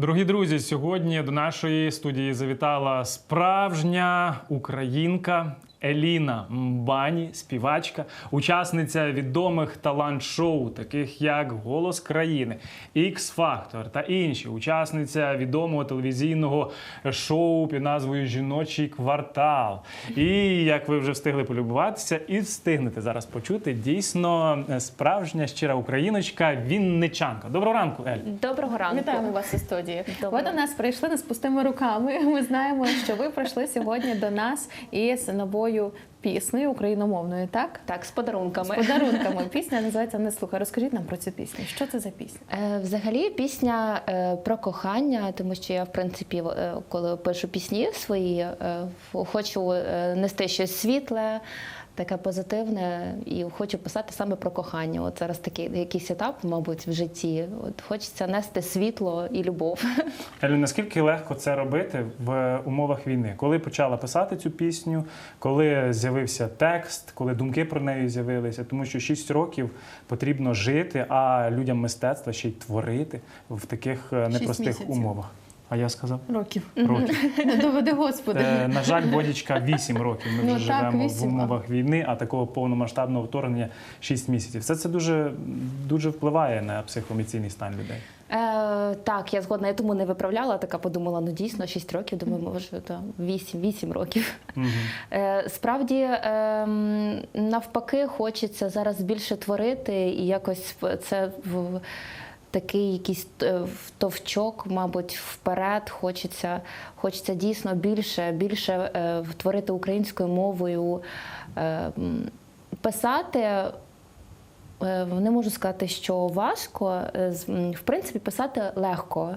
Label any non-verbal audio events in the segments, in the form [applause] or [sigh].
Дорогі друзі, сьогодні до нашої студії завітала справжня українка Еліна Мбані, співачка, учасниця відомих талант-шоу, таких як Голос країни, X Factor та інші. Учасниця відомого телевізійного шоу під назвою Жіночий квартал. І як ви вже встигли полюбуватися, і встигнете зараз почути, дійсно справжня щира україночка, вінничанка. Доброго ранку, Ель. Доброго ранку. Вітаємо вас у студії. Ви до нас прийшли не з пустими руками. [laughs] Ми знаємо, що ви прийшли сьогодні до нас із новою піснею україномовною, так? Так, з подарунками. З подарунками. [laughs] Пісня називається Не слухай. Розкажіть нам про цю пісню. Що це за пісня? Е, Взагалі пісня е, про кохання, тому що я, в принципі, е, коли пишу пісні свої, е, хочу е, нести щось світле, таке позитивне, і хочу писати саме про кохання. От зараз такий якийсь етап, мабуть, в житті. От хочеться нести світло і любов. [laughs] Елю, наскільки легко це робити в умовах війни? Коли почала писати цю пісню, коли з'явився текст, коли думки про неї з'явилися? Тому що 6 років потрібно жити, а людям мистецтва ще й творити в таких е, непростих місяців. умовах. А я сказав Років. років. [laughs] Доведи Господи. Е, на жаль, Бодічка 8 років. Ми вже Ну, так, живемо в умовах війни, а такого повномасштабного вторгнення 6 місяців. Все це дуже, дуже впливає на психоемоційний стан людей. Е, так, я згодна, я тому не виправляла, така подумала, ну дійсно 6 років, думаю, може, там 8, 8 років. Е, Справді, ем, навпаки, хочеться зараз більше творити і якось це в такий якийсь е, товчок, мабуть, вперед. Хочеться, хочеться дійсно більше, більше е, творити українською мовою, е, писати. Не можу сказати, що важко. В принципі, писати легко.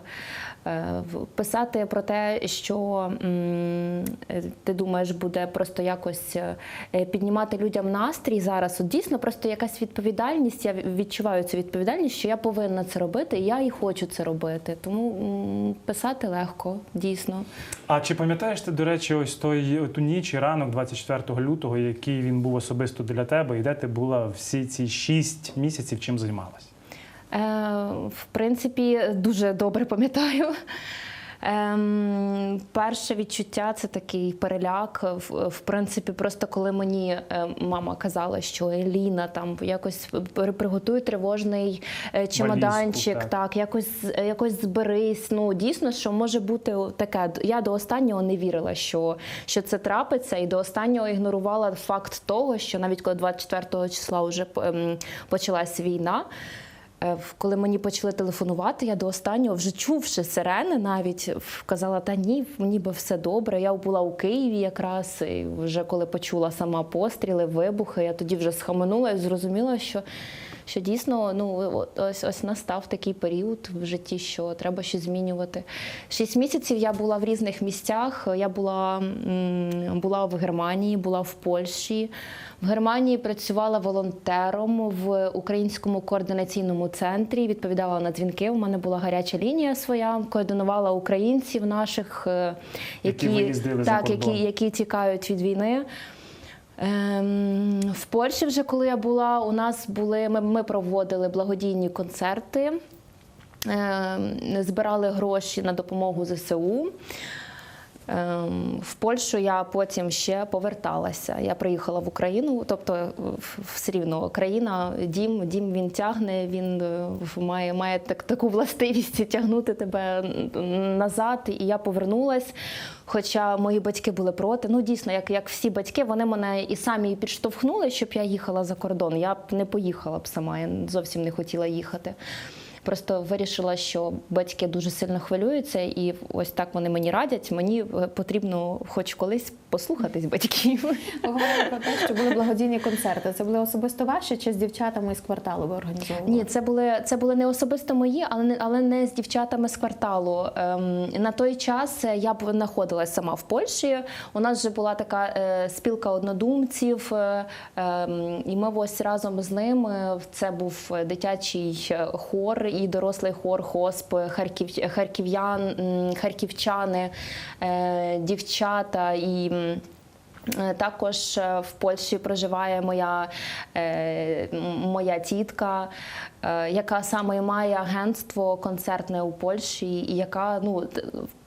Е, Писати про те, що е, ти думаєш, буде просто якось е, піднімати людям настрій зараз. От дійсно, просто якась відповідальність. Я відчуваю цю відповідальність, що я повинна це робити, і я і хочу це робити. Тому писати легко, дійсно. А чи пам'ятаєш ти, до речі, ось той ту ніч і ранок 24 лютого, який він був особисто для тебе, і де ти була всі ці шість місяців, чим займалась? Е, в принципі, дуже добре пам'ятаю. Ем, перше відчуття це такий переляк. В, в принципі, просто коли мені е, мама казала, що Еліна там якось при- приготуй тривожний е, чемоданчик, так. так. якось якось зберись. Ну дійсно, що може бути таке. Я до останнього не вірила, що, що це трапиться, і до останнього ігнорувала факт того, що навіть коли 24 числа вже ем, почалась війна. Е, Коли мені почали телефонувати, я до останнього, вже чувши сирени, навіть казала, та ні, ніби все добре. Я була у Києві якраз, і вже коли почула сама постріли, вибухи, я тоді вже схаменула і зрозуміла, що, що дійсно ну, ось, ось настав такий період в житті, що треба щось змінювати. Шість місяців я була в різних місцях. Я була, була в Германії, була в Польщі. В Германії працювала волонтером в українському координаційному центрі. Відповідала на дзвінки. У мене була гаряча лінія своя, координувала українців наших, е, Які які, за так, які, які тікають від війни. Ем, в Польщі, вже коли я була, у нас були ми, ми проводили благодійні концерти, ем, збирали гроші на допомогу ЗСУ. Ем, В Польщу я потім ще поверталася. Я приїхала в Україну, тобто е, все рівно країна, дім, дім він тягне, він е, має, має так, таку властивість тягнути тебе назад. І я повернулась. Хоча мої батьки були проти. Ну дійсно, як, як всі батьки, вони мене і самі підштовхнули, щоб я їхала за кордон. Я б не поїхала б сама, я зовсім не хотіла їхати. Просто вирішила, що батьки дуже сильно хвилюються, і ось так вони мені радять. Мені е, потрібно хоч колись послухатись батьків. Ви говорили про те, що були благодійні концерти. Це були особисто ваші чи з дівчатами із кварталу ви організовували? Ні, це були це були не особисто мої, але не але не з дівчатами з кварталу. Ем, на той час я б знаходилась сама в Польщі. У нас вже була така е, спілка однодумців, е, ем, і ми ось разом з ними. Це був дитячий е, хор і дорослий хор хосп харків, харків'ян, харківчани, е, дівчата і. Е, Також е, в Польщі проживає моя, моя тітка, яка саме має агентство концертне у Польщі, і яка ну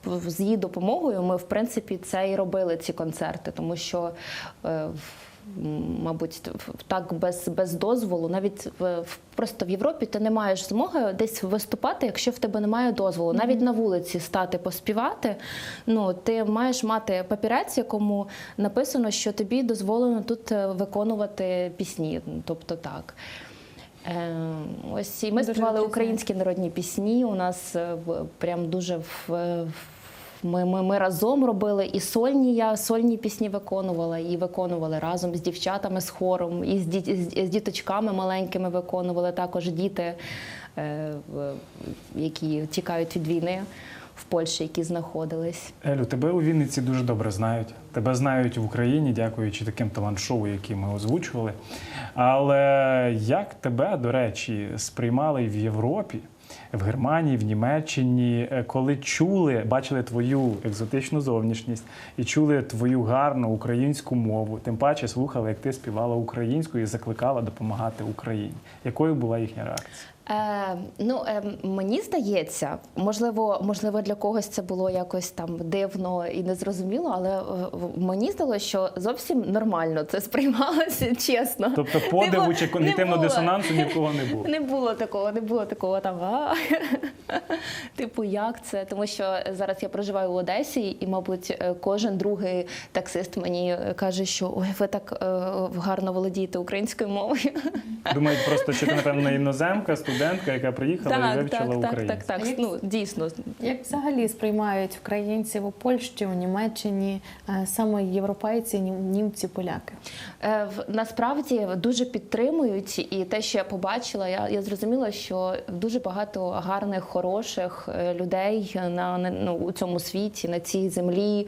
з її допомогою ми в принципі це і робили ці концерти, тому що. Мабуть, так без, без дозволу, навіть в, в- просто в Європі ти не маєш змоги десь виступати, якщо в тебе немає дозволу. Навіть на вулиці стати поспівати. Ну ти маєш мати папірець, якому написано, що тобі дозволено тут е, виконувати пісні. Тобто так. Е, ось і ми Дуже співали українські народні пісні. У нас е, прям дуже в. в- Ми, ми, ми разом робили і сольні. Я сольні пісні виконувала, і виконували разом з дівчатами, з хором, і з, ді, з, з діточками маленькими виконували також діти, е, які тікають від війни в Польщі, які знаходились. Елю, тебе у Вінниці дуже добре знають. Тебе знають в Україні, дякуючи таким талант-шоу, які ми озвучували. Але як тебе, до речі, сприймали в Європі, в Германії, в Німеччині, е, коли чули, бачили твою екзотичну зовнішність і чули твою гарну українську мову, тим паче слухали, як ти співала українською і закликала допомагати Україні. Якою була їхня реакція? Е, ну, е, мені здається, можливо, можливо, для когось це було якось там дивно і незрозуміло, але е, мені здалося, що зовсім нормально це сприймалося, [laughs] чесно. Тобто подиву чи когнітивного дисонансу ні в кого не було. [laughs] Не було такого, не було такого там. А? [laughs] Типу, як це? Тому що зараз я проживаю в Одесі, і, мабуть, е, кожен другий таксист мені е, каже, що ой, ви так е, гарно володієте українською мовою. Думають просто, що ти, напевно, іноземка, студентка, яка приїхала і вивчила так, так, українську. так, так. А Ну дійсно. Як взагалі сприймають українців у Польщі, у Німеччині, е, саме європейці, нім- німці, поляки? Е, в- Насправді дуже підтримують, і те, що я побачила, я, я зрозуміла, що дуже багато гарних, хороших е, людей на, на ну, у цьому світі, на цій землі.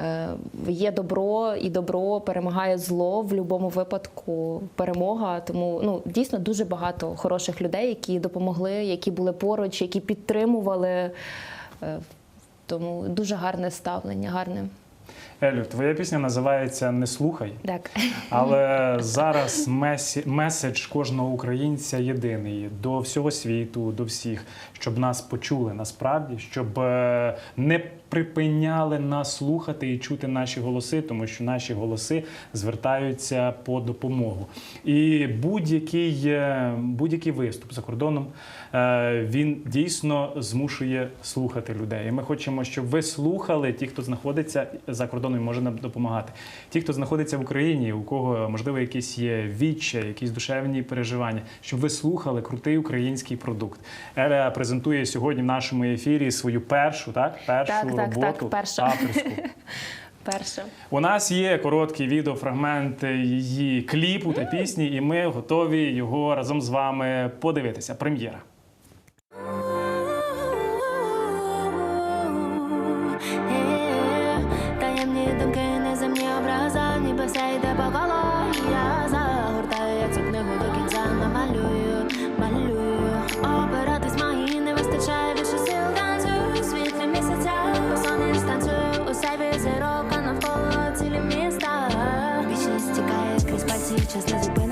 Е, Є добро, і добро перемагає зло в будь-якому випадку. Перемога. Тому ну дійсно дуже багато хороших людей, які допомогли, які були поруч, які підтримували. Е, Тому дуже гарне ставлення, гарне. Елю, твоя пісня називається Не слухай. Так. Але зараз месі- меседж кожного українця єдиний до всього світу, до всіх, щоб нас почули насправді, щоб е, не припиняли нас слухати і чути наші голоси, тому що наші голоси звертаються по допомогу. І будь-який, е, будь-який виступ за кордоном е, він дійсно змушує слухати людей. І ми хочемо, щоб ви слухали ті, хто знаходиться за кордоном і може нам допомагати. Ті, хто знаходиться в Україні, у кого можливо якісь є відча, якісь душевні переживання, щоб ви слухали крутий український продукт. Еля презентує сьогодні в нашому ефірі свою першу, так першу Так, так, роботу так, перша. авторську. [laughs] Перше. У нас є короткий відеофрагмент її кліпу та пісні, і ми готові його разом з вами подивитися. Прем'єра. Ніби все йде по Я загортаю, цю книгу до кінця намалюю, малюю. Опиратись мої не вистачає більше сил танцюю у світлі місяця, сонні станцюю у себе зірок, а навколо цілі міста. Вічність тікає крізь пальці, час не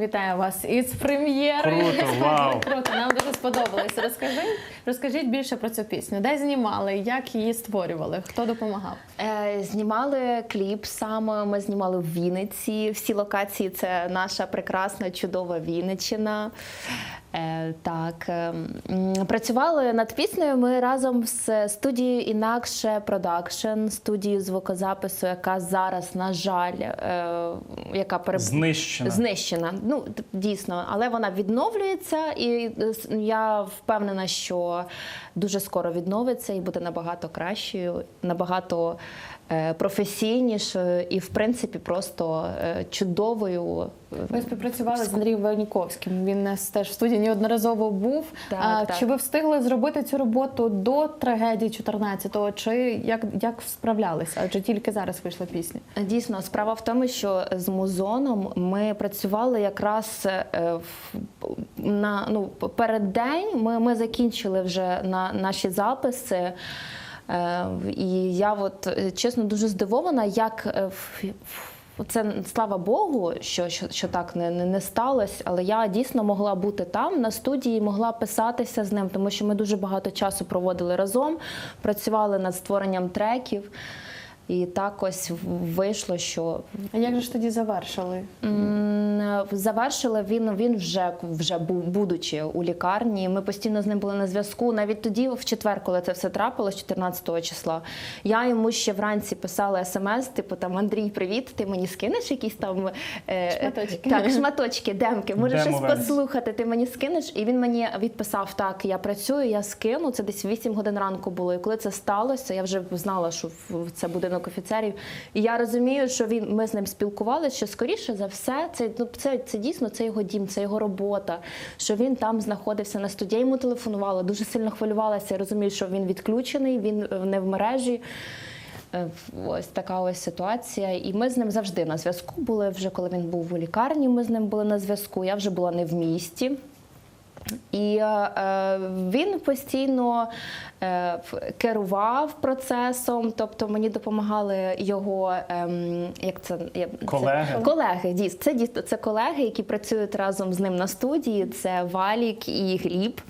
Вітаю вас із прем'єри. Круто, [laughs] вау. Круто, нам дуже сподобалось. Розкажи, розкажіть більше про цю пісню. Де знімали, як її створювали, хто допомагав? Е, Знімали кліп саме. Ми знімали в Вінниці. Всі локації це наша прекрасна, чудова Вінниччина. Е, так, е, працювали над піснею ми разом з студією Інакше Продакшн, студією звукозапису, яка зараз, на жаль, е, яка переб... Знищена. Знищена. Ну дійсно, але вона відновлюється, і е, я впевнена, що дуже скоро відновиться і буде набагато кращою, набагато професійнішою і, в принципі, просто е, чудовою. Ви співпрацювали з Андрієм Ваніковським. Він нас теж в студії неодноразово був. Так, а, так. Чи ви встигли зробити цю роботу до трагедії 14-го? Чи як, як справлялися? Адже тільки зараз вийшла пісня. Дійсно, справа в тому, що з музоном ми працювали якраз е, на ну перед день. Ми, ми закінчили вже на наші записи. Е, І я от е, чесно дуже здивована, як е, це слава Богу, що, що, що так не, не, не сталося, але я дійсно могла бути там на студії, могла писатися з ним, тому що ми дуже багато часу проводили разом, працювали над створенням треків. І так ось вийшло, що А як же ж тоді завершили? завершили він. Він вже вже був будучи у лікарні. Ми постійно з ним були на зв'язку. Навіть тоді, в четвер, коли це все трапилось, 14 числа, я йому ще вранці писала смс, типу там Андрій, привіт, ти мені скинеш якісь там е, Шматочки. Так, шматочки, демки. Може щось Демо-версії. послухати. Ти мені скинеш? І він мені відписав: так, я працюю, я скину. Це десь 8 годин ранку було. І коли це сталося, я вже знала, що в- це будинок офіцерів. І я розумію, що він ми з ним спілкувалися, що скоріше за все, це ну це, це дійсно це його дім, це його робота. Що він там знаходився на студії. Йому телефонувала, дуже сильно хвилювалася. Я розумію, що він відключений, він е, не в мережі. Е, Ось така ось ситуація. І ми з ним завжди на зв'язку були. Вже коли він був у лікарні, ми з ним були на зв'язку. Я вже була не в місті. І е, він постійно е, керував процесом, тобто мені допомагали його ем, як це, я- це- Колеги. колеги. Дійсно, це дійсно це колеги, які працюють разом з ним на студії. Це Валік і Гліб.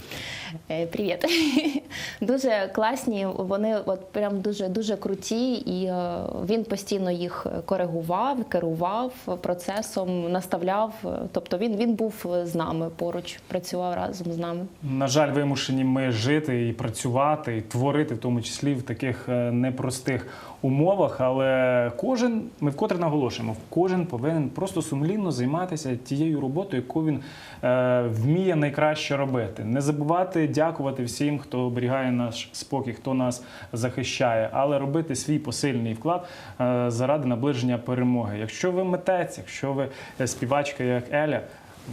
Е, Привіт. [laughs] дуже класні. Вони от прям дуже дуже круті, і е, він постійно їх коригував, керував процесом, наставляв. Тобто він, він був з нами поруч, працював разом з нами. На жаль, вимушені ми жити і працювати, і творити, в тому числі в таких е, непростих умовах. Але кожен, ми вкотре наголошуємо, кожен повинен просто сумлінно займатися тією роботою, яку він е, вміє найкраще робити. Не забувати дякувати всім, хто оберігає наш спокій, хто нас захищає, але робити свій посильний вклад е, заради наближення перемоги. Якщо ви митець, якщо ви е, співачка, як Еля.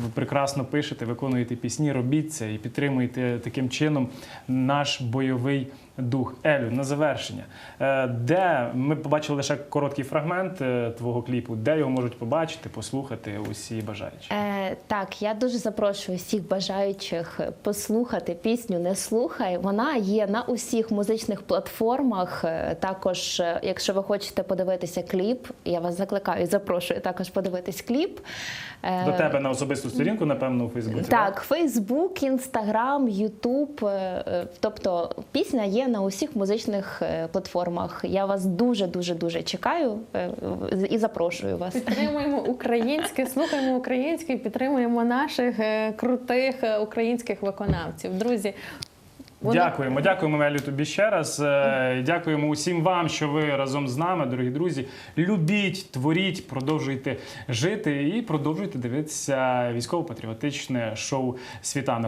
Ви прекрасно пишете, виконуєте пісні, робіть це і підтримуєте таким чином наш бойовий дух. Елю, на завершення. Е, Де ми побачили лише короткий фрагмент е, твого кліпу, де його можуть побачити, послухати усі бажаючі? Е, так, я дуже запрошую всіх бажаючих послухати пісню Не слухай. Вона є на усіх музичних платформах. Е, Також, якщо ви хочете подивитися кліп, я вас закликаю і запрошую також подивитись кліп. До тебе на особисту сторінку, напевно, у Фейсбуці. Так, Фейсбук, Інстаграм, Ютуб. Тобто пісня є на усіх музичних е, платформах. Я вас дуже дуже дуже чекаю е, і запрошую вас. Підтримуємо українське, слухаємо українське, і підтримуємо наших е, крутих українських виконавців. Друзі, вони- Дякуємо, дякуємо Мелю тобі ще раз. Дякуємо усім вам, що ви разом з нами, дорогі друзі. Любіть, творіть, продовжуйте жити і продовжуйте дивитися військово-патріотичне шоу Світанок.